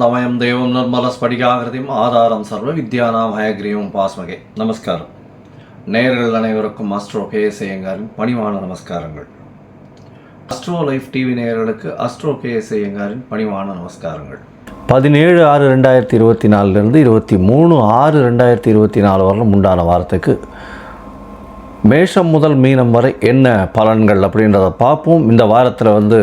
ஞானானந்தமயம் தேவம் நிர்மலஸ்படிகாகிருதியும் ஆதாரம் சர்வ வித்யானாம் ஹயக்ரீவம் பாஸ்மகே நமஸ்காரம் நேயர்கள் அனைவருக்கும் அஸ்ட்ரோ கே ஐயங்காரின் பணிவான நமஸ்காரங்கள் அஸ்ட்ரோ லைஃப் டிவி நேயர்களுக்கு அஸ்ட்ரோ கே ஐயங்காரின் பணிவான நமஸ்காரங்கள் பதினேழு ஆறு ரெண்டாயிரத்தி இருபத்தி நாலுலேருந்து இருபத்தி மூணு ஆறு ரெண்டாயிரத்தி இருபத்தி நாலு வரலும் உண்டான வாரத்துக்கு மேஷம் முதல் மீனம் வரை என்ன பலன்கள் அப்படின்றத பார்ப்போம் இந்த வாரத்தில் வந்து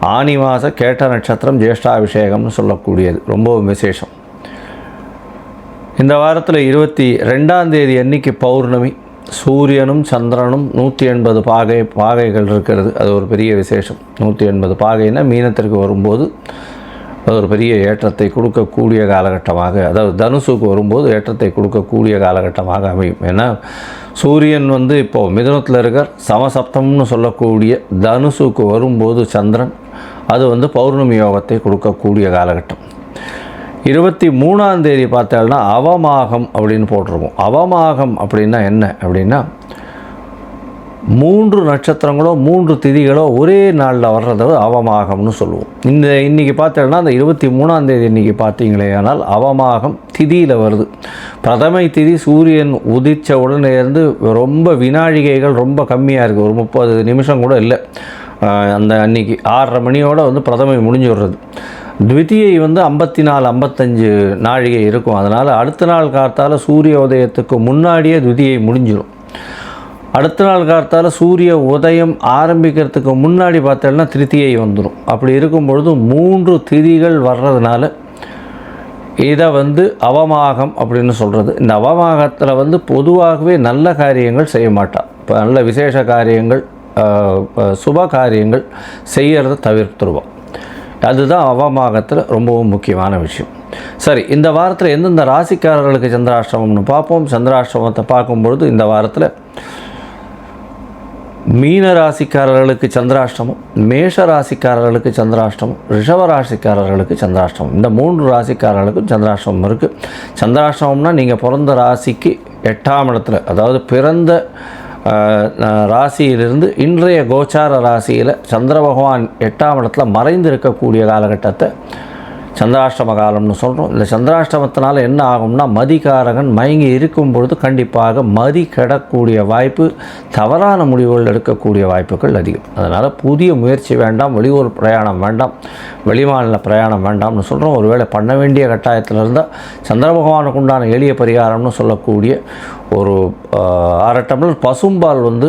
ஆனி மாத கேட்ட நட்சத்திரம் ஜேஷ்டாபிஷேகம்னு சொல்லக்கூடியது. ரொம்பவும் விசேஷம். இந்த வாரத்தில் இருபத்தி ரெண்டாம் தேதி அன்னைக்கு பௌர்ணமி. சூரியனும் சந்திரனும் நூற்றி எண்பது பாகை பாகைகள் இருக்கிறது. அது ஒரு பெரிய விசேஷம். நூற்றி எண்பது பாகைன்னா மீனத்திற்கு வரும்போது அது ஒரு பெரிய ஏற்றத்தை கொடுக்கக்கூடிய காலகட்டமாக அதாவது தனுசுக்கு வரும்போது ஏற்றத்தை கொடுக்கக்கூடிய காலகட்டமாக அமையும். ஏன்னா சூரியன் வந்து இப்போது மிதுனத்தில் இருக்கார். சமசப்தம்னு சொல்லக்கூடிய தனுசுக்கு வரும்போது சந்திரன் அது வந்து பௌர்ணமி யோகத்தை கொடுக்கக்கூடிய காலகட்டம். இருபத்தி மூணாம் தேதி பார்த்தோம்னா அவமாகம் அப்படின்னு போட்டிருக்கோம். அவமாகம் அப்படின்னா என்ன? அப்படின்னா மூன்று நட்சத்திரங்களோ மூன்று திதிகளோ ஒரே நாளில் வர்றத அவமாகம்னு சொல்லுவோம். இந்த இன்றைக்கி பார்த்தோன்னா அந்த இருபத்தி மூணாம் தேதி இன்றைக்கி பார்த்தீங்களே ஆனால் அவமாகம் திதியில் வருது. பிரதமை திதி சூரியன் உதித்த உடனே இருந்து ரொம்ப வினாழிகைகள் ரொம்ப கம்மியாக இருக்குது ஒரு முப்பது நிமிஷம் கூட இல்லை. அந்த அன்னைக்கு ஆறரை மணியோடு வந்து பிரதமை முடிஞ்சு விடுறது. த்விதியை வந்து ஐம்பத்தி நாலு ஐம்பத்தஞ்சு நாழிகை இருக்கும். அதனால் அடுத்த நாள் காத்தால் சூரிய உதயத்துக்கு முன்னாடியே த்விதியை முடிஞ்சிடும் அடுத்த நாள் காத்தால சூரிய உதயம் ஆரம்பிக்கிறதுக்கு முன்னாடி பார்த்தோம்னா திருத்தியை வந்துடும். அப்படி இருக்கும் பொழுது மூன்று திதிகள் வர்றதுனால இதை வந்து அவமாகம் அப்படின்னு சொல்கிறது இந்த அவமாகத்தில் வந்து பொதுவாகவே நல்ல காரியங்கள் செய்ய மாட்டான் இப்போ நல்ல விசேஷ காரியங்கள் சுப காரியங்கள் செய்கிறத தவிர்த்துருவோம் அதுதான் அவமாகத்தில் ரொம்பவும் முக்கியமான விஷயம். சரி இந்த வாரத்தில் எந்தெந்த ராசிக்காரர்களுக்கு சந்திராஷ்டிரமம்னு பார்ப்போம். சந்திராஷ்டிரமத்தை பார்க்கும்பொழுது இந்த வாரத்தில் மீன ராசிக்காரர்களுக்கு சந்திராஷ்டமம் மேஷ ராசிக்காரர்களுக்கு சந்திராஷ்டமம் ரிஷப ராசிக்காரர்களுக்கு சந்திராஷ்டமம். இந்த மூன்று ராசிக்காரர்களுக்கும் சந்திராஷ்டமம் இருக்குது சந்திராஷ்டமம்னா நீங்கள் பிறந்த ராசிக்கு எட்டாம் இடத்துல அதாவது பிறந்த ராசியிலிருந்து இன்றைய கோச்சார ராசியில் சந்திர பகவான் எட்டாம் இடத்துல மறைந்து இருக்கக்கூடிய காலகட்டத்தை சந்திராஷ்டம காலம்னு சொல்கிறோம் இந்த சந்திராஷ்டமத்தினால என்ன ஆகும்னா மதிகாரகன் மயங்கி இருக்கும் பொழுது கண்டிப்பாக மதி கெடக்கூடிய வாய்ப்பு தவறான முடிவுகள் எடுக்கக்கூடிய வாய்ப்புகள் அதிகம். அதனால் புதிய முயற்சி வேண்டாம் வெளியூர் பிரயாணம் வேண்டாம் வெளிமாநில பிரயாணம் வேண்டாம்னு சொல்கிறோம் ஒருவேளை பண்ண வேண்டிய கட்டாயத்தில் இருந்தால் சந்திர பகவானுக்கு உண்டான எளிய பரிகாரம்னு சொல்லக்கூடிய ஒரு அரை டம்ளர் பசும்பால் வந்து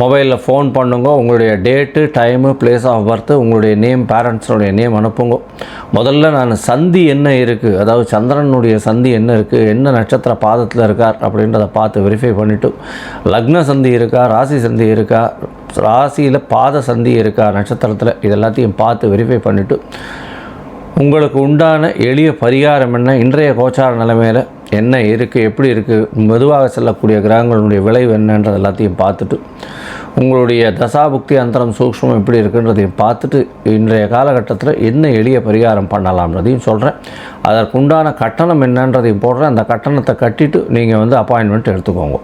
மொபைலில் ஃபோன் பண்ணுங்க உங்களுடைய date time place of birth உங்களுடைய நேம் பேரண்ட்ஸோடைய நேம் அனுப்புங்க. முதல்ல நான் சந்தி என்ன இருக்குது அதாவது சந்திரனுடைய சந்தி என்ன இருக்குது என்ன நட்சத்திர பாதத்தில் இருக்கார் அப்படின்றத பார்த்து வெரிஃபை பண்ணிவிட்டு லக்ன சந்தி இருக்கா ராசி சந்தி இருக்கா ராசியில் பாத சந்தி இருக்கா நட்சத்திரத்தில் இது எல்லாத்தையும் பார்த்து வெரிஃபை பண்ணிவிட்டு உங்களுக்கு உண்டான எளிய பரிகாரம் என்ன இன்றைய கோச்சார நிலைமையில் என்ன இருக்குது எப்படி இருக்குது மெதுவாக செல்லக்கூடிய கிரகங்களுடைய விளைவு என்னன்றது எல்லாத்தையும் பார்த்துட்டு உங்களுடைய தசாபுக்தி அந்தரம் சூக்ஷ்மம் எப்படி இருக்குன்றதையும் பார்த்துட்டு இன்றைய காலகட்டத்தில் என்ன எளிய பரிகாரம் பண்ணலாம்ன்றதையும் சொல்கிறேன் அதற்குண்டான கட்டணம் என்னன்றதையும் போடுறேன். அந்த கட்டணத்தை கட்டிட்டு நீங்கள் வந்து அப்பாயின்மெண்ட் எடுத்துக்கோங்க.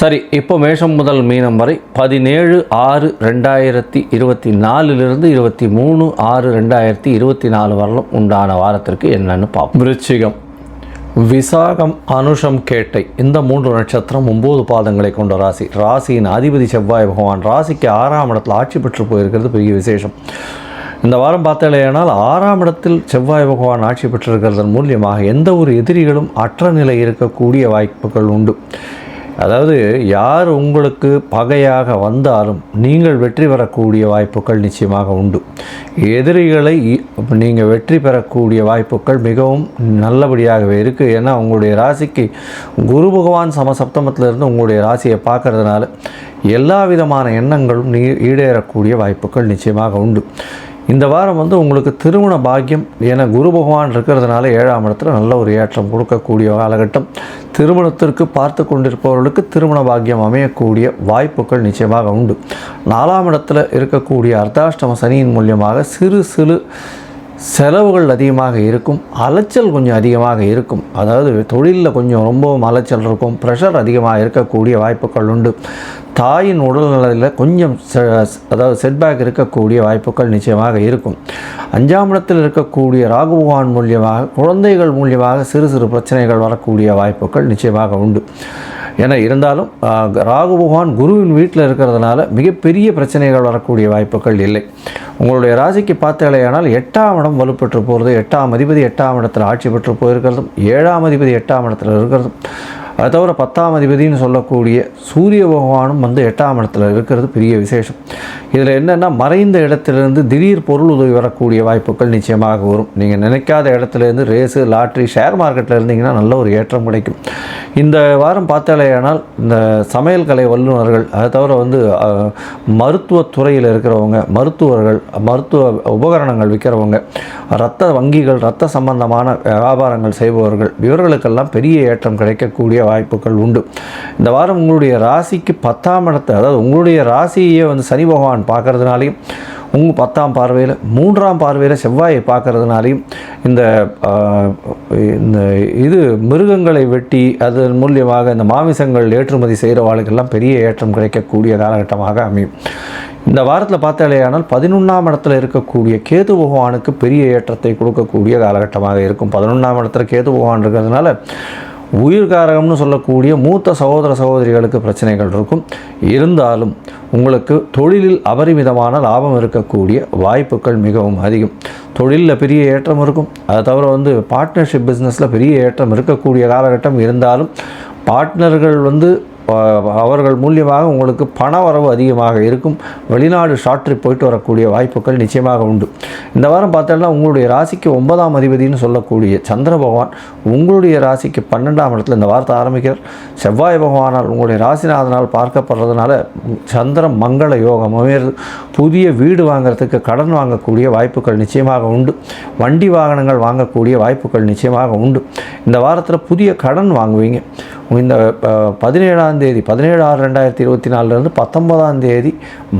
சரி இப்போ மேஷம் முதல் மீனம் வரை பதினேழு ஆறு ரெண்டாயிரத்தி இருபத்தி நாலுலேருந்து இருபத்தி மூணு ஆறு ரெண்டாயிரத்தி இருபத்தி நாலு வரலும் உண்டான வாரத்திற்கு என்னென்னு பார்ப்போம். விருச்சிகம். விசாகம் அனுஷம் கேட்டை. இந்த மூன்று நட்சத்திரம் ஒம்பது பாதங்களை கொண்ட ராசி. ராசியின் அதிபதி செவ்வாய் பகவான் ராசிக்கு ஆறாம் இடத்தில் ஆட்சி பெற்று போயிருக்கிறது. பெரிய விசேஷம். இந்த வாரம் பார்த்தாலேயானால் ஆறாம் இடத்தில் செவ்வாய் பகவான் ஆட்சி பெற்றிருக்கிறதன் மூலியமாக எந்த ஒரு எதிரிகளும் அற்ற நிலை இருக்கக்கூடிய வாய்ப்புகள் உண்டு. அதாவது யார் உங்களுக்கு பகையாக வந்தாலும் நீங்கள் வெற்றி பெறக்கூடிய வாய்ப்புகள் நிச்சயமாக உண்டு. எதிரிகளை நீங்கள் வெற்றி பெறக்கூடிய வாய்ப்புகள் மிகவும் நல்லபடியாகவே இருக்குது ஏன்னா உங்களுடைய ராசிக்கு குரு பகவான் சமசப்தமத்திலிருந்து உங்களுடைய ராசியை பார்க்கறதுனால எல்லா விதமான எண்ணங்களும் நீ ஈடேறக்கூடிய வாய்ப்புகள் நிச்சயமாக உண்டு. இந்த வாரம் வந்து உங்களுக்கு திருமண பாக்கியம் என குரு பகவான் இருக்கிறதுனால ஏழாம் இடத்துல நல்ல ஒரு ஏற்றம் கொடுக்கக்கூடிய காலகட்டம். திருமணத்திற்கு பார்த்து கொண்டிருப்பவர்களுக்கு திருமண பாக்கியம் அமையக்கூடிய வாய்ப்புகள் நிச்சயமாக உண்டு. நாலாம் இடத்துல இருக்கக்கூடிய அர்த்தாஷ்டம சனியின் மூலியமாக சிறு சிறு செலவுகள் அதிகமாக இருக்கும். அலைச்சல் கொஞ்சம் அதிகமாக இருக்கும். அதாவது தொழிலில் கொஞ்சம் ரொம்பவும் அலைச்சல் இருக்கும். ப்ரெஷர் அதிகமாக இருக்கக்கூடிய வாய்ப்புகள் உண்டு. தாயின் உடல்நலையில் கொஞ்சம் செ- அதாவது செட்பேக் இருக்கக்கூடிய வாய்ப்புகள் நிச்சயமாக இருக்கும். அஞ்சாம் இடத்தில் இருக்கக்கூடிய ராகுபகவான் மூலியமாக குழந்தைகள் மூலியமாக சிறு சிறு பிரச்சனைகள் வரக்கூடிய வாய்ப்புகள் நிச்சயமாக உண்டு. என இருந்தாலும் ராகு பகவான் குருவின் வீட்டில் இருக்கிறதுனால மிகப்பெரிய பிரச்சனைகள் வரக்கூடிய வாய்ப்புகள் இல்லை. உங்களுடைய ராசிக்கு பார்த்தாலேயானால் எட்டாம் இடம் வலுப்பெற்று போகிறது எட்டாம் அதிபதி எட்டாம் இடத்தில் ஆட்சி பெற்று போயிருக்கிறதும் ஏழாம் அதிபதி எட்டாம் இடத்தில் இருக்கிறதும் அது தவிர பத்தாம் அதிபதினு சொல்லக்கூடிய சூரிய பகவானும் வந்து எட்டாம் இடத்துல இருக்கிறது பெரிய விசேஷம். இதில் என்னென்னா மறைந்த இடத்துலேருந்து திடீர் பொருள் உதவி வரக்கூடிய வாய்ப்புகள் நிச்சயமாக வரும். நீங்கள் நினைக்காத இடத்துலேருந்து ரேஸு லாட்ரி ஷேர் மார்க்கெட்டில் இருந்தீங்கன்னா நல்ல ஒரு ஏற்றம் கிடைக்கும். இந்த வாரம் பார்த்தாலேயானால் இந்த சமையல் கலை வல்லுநர்கள் அதை தவிர வந்து மருத்துவத்துறையில் இருக்கிறவங்க மருத்துவர்கள் மருத்துவ உபகரணங்கள் விற்கிறவங்க இரத்த வங்கிகள் ரத்த சம்பந்தமான வியாபாரங்கள் செய்பவர்கள் இவர்களுக்கெல்லாம் பெரிய ஏற்றம் கிடைக்கக்கூடிய வாய்ப்புகள் உண்டு. இந்த வாரம் உங்களுடைய ராசிக்கு பத்தாம் இடத்தை அதாவது உங்களுடைய ராசியை வந்து சனி பகவான் பார்க்கறதுனாலையும் உங்கள் பத்தாம் பார்வையில் மூன்றாம் பார்வையில் செவ்வாயை பார்க்கறதுனாலையும் இந்த இந்த இது மிருகங்களை வெட்டி அதன் மூலியமாக இந்த மாமிசங்கள் ஏற்றுமதி செய்கிறவாளுக்கெல்லாம் பெரிய ஏற்றம் கிடைக்கக்கூடிய காலகட்டமாக அமையும். இந்த வாரத்தில் பார்த்தாலேயானால் பதினொன்றாம் இடத்துல இருக்கக்கூடிய கேது பகவானுக்கு பெரிய ஏற்றத்தை கொடுக்கக்கூடிய காலகட்டமாக இருக்கும். பதினொன்றாம் இடத்துல கேது பகவான் இருக்கிறதுனால உயிர்காரகம்னு சொல்லக்கூடிய மூத்த சகோதர சகோதரிகளுக்கு பிரச்சனைகள் இருக்கும். இருந்தாலும் உங்களுக்கு தொழிலில் அபரிமிதமான லாபம் இருக்கக்கூடிய வாய்ப்புகள் மிகவும் அதிகம். தொழிலில் பெரிய ஏற்றம் இருக்கும். அதை தவிர வந்து பார்ட்னர்ஷிப் பிஸ்னஸில் பெரிய ஏற்றம் இருக்கக்கூடிய காலகட்டம் இருந்தாலும் பார்ட்னர்கள் வந்து அவர்கள் மூலியமாக உங்களுக்கு பண வரவு அதிகமாக இருக்கும். வெளிநாடு ஷாட்ரி போயிட்டு வரக்கூடிய வாய்ப்புகள் நிச்சயமாக உண்டு. இந்த வாரம் பார்த்தோம்னா உங்களுடைய ராசிக்கு ஒன்பதாம் அதிபதினு சொல்லக்கூடிய சந்திர பகவான் உங்களுடைய ராசிக்கு பன்னெண்டாம் இடத்துல இந்த வாரத்தை ஆரம்பிக்கிறார். செவ்வாய் பகவானால் உங்களுடைய ராசிநாதனால் பார்க்கப்படுறதுனால சந்திர மங்கள யோகம் அமையிறது. புதிய வீடு வாங்குறதுக்கு கடன் வாங்கக்கூடிய வாய்ப்புகள் நிச்சயமாக உண்டு. வண்டி வாகனங்கள் வாங்கக்கூடிய வாய்ப்புகள் நிச்சயமாக உண்டு. இந்த வாரத்தில் புதிய கடன் வாங்குவீங்க. இந்த பதினேழாம் தேதி பதினேழு ஆறு ரெண்டாயிரத்தி இருபத்தி நாலுலேருந்து பத்தொன்பதாம் தேதி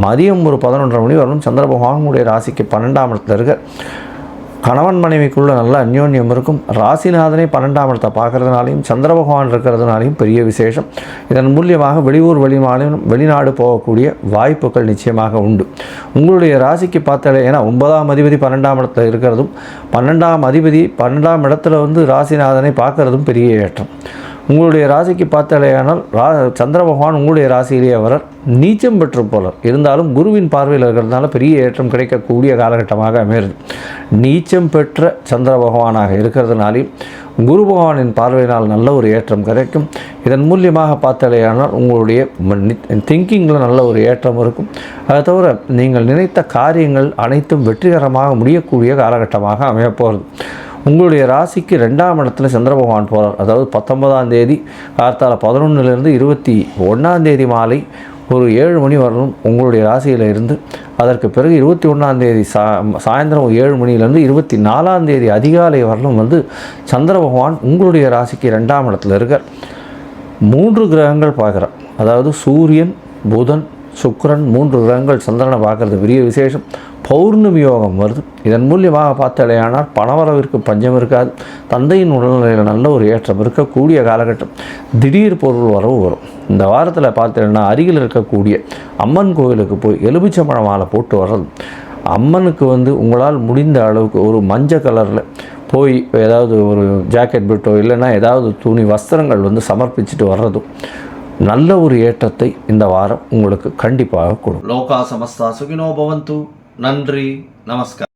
மதியம் ஒரு பதினொன்றரை மணி வரணும் சந்திர பகவானுடைய ராசிக்கு பன்னெண்டாம் இடத்துல இருக்க. கணவன் மனைவிக்குள்ள நல்ல அந்யோன்யம் இருக்கும். ராசிநாதனை பன்னெண்டாம் இடத்தை பார்க்கறதுனாலையும் சந்திர பகவான் இருக்கிறதுனாலையும் பெரிய விசேஷம். இதன் மூலியமாக வெளியூர் வெளிமாநிலம் வெளிநாடு போகக்கூடிய வாய்ப்புகள் நிச்சயமாக உண்டு. உங்களுடைய ராசிக்கு பார்த்தாலே ஏன்னா ஒன்பதாம் அதிபதி பன்னெண்டாம் இடத்துல இருக்கிறதும் பன்னெண்டாம் அதிபதி பன்னெண்டாம் இடத்துல வந்து ராசிநாதனை பார்க்கறதும் பெரிய ஏற்றம். உங்களுடைய ராசிக்கு பார்த்தாலேயானால் ரா சந்திர பகவான் உங்களுடைய ராசியிலேயே வரார். நீச்சம் பெற்று போல இருந்தாலும் குருவின் பார்வையில் இருக்கிறதுனால பெரிய ஏற்றம் கிடைக்கக்கூடிய காலகட்டமாக அமைகிறது. நீச்சம் பெற்ற சந்திர பகவானாக இருக்கிறதுனாலையும் குரு பகவானின் பார்வையினால் நல்ல ஒரு ஏற்றம் கிடைக்கும். இதன் மூலியமாக பார்த்தாலேயானால் உங்களுடைய திங்கிங்கில் நல்ல ஒரு ஏற்றம் இருக்கும். அதை தவிர நீங்கள் நினைத்த காரியங்கள் அனைத்தும் வெற்றிகரமாக முடியக்கூடிய காலகட்டமாக அமையப்போகிறது உங்களுடைய ராசிக்கு ரெண்டாம் இடத்துல சந்திர பகவான் போகிறார் அதாவது பத்தொன்பதாம் தேதி கார்த்தால பதினொன்றுலேருந்து இருபத்தி ஒன்றாம் தேதி மாலை ஒரு ஏழு மணி வரலும் உங்களுடைய ராசியில் இருந்து அதற்கு பிறகு இருபத்தி ஒன்றாம் தேதி சா சாயந்தரம் ஏழு மணிலேருந்து இருபத்தி நாலாம் தேதி அதிகாலை வரலும் வந்து சந்திர பகவான் உங்களுடைய ராசிக்கு ரெண்டாம் இடத்துல இருக்கார். மூன்று கிரகங்கள் பார்க்குறார். அதாவது சூரியன் புதன் சுக்கரன் மூன்று கிரகங்கள் சந்திரனை பார்க்கறது பெரிய விசேஷம். பௌர்ணமி யோகம் வருது. இதன் மூலியமாக பார்த்தடையானால் பணவரவிற்கு பஞ்சம் இருக்காது. தந்தையின் உடல்நிலையில் நல்ல ஒரு ஏற்றம் இருக்கக்கூடிய காலகட்டம். திடீர் பொருள் வரவு வரும். இந்த வாரத்தில் பார்த்தீங்கன்னா அருகில் இருக்கக்கூடிய அம்மன் கோவிலுக்கு போய் எலுமிச்சம்பழ மாலை போட்டு வர்றது. அம்மனுக்கு வந்து உங்களால் முடிந்த அளவுக்கு ஒரு மஞ்சள் கலரில் போய் ஏதாவது ஒரு ஜாக்கெட் பிட்டோ இல்லைன்னா ஏதாவது துணி வஸ்திரங்கள் வந்து சமர்ப்பிச்சுட்டு வர்றதும் நல்ல ஒரு ஏற்றத்தை இந்த வாரம் உங்களுக்கு கண்டிப்பாக கொடுக்கும். லோகா சமஸ்தா சுகினோ பவந்து. நன்றி நமஸ்கார்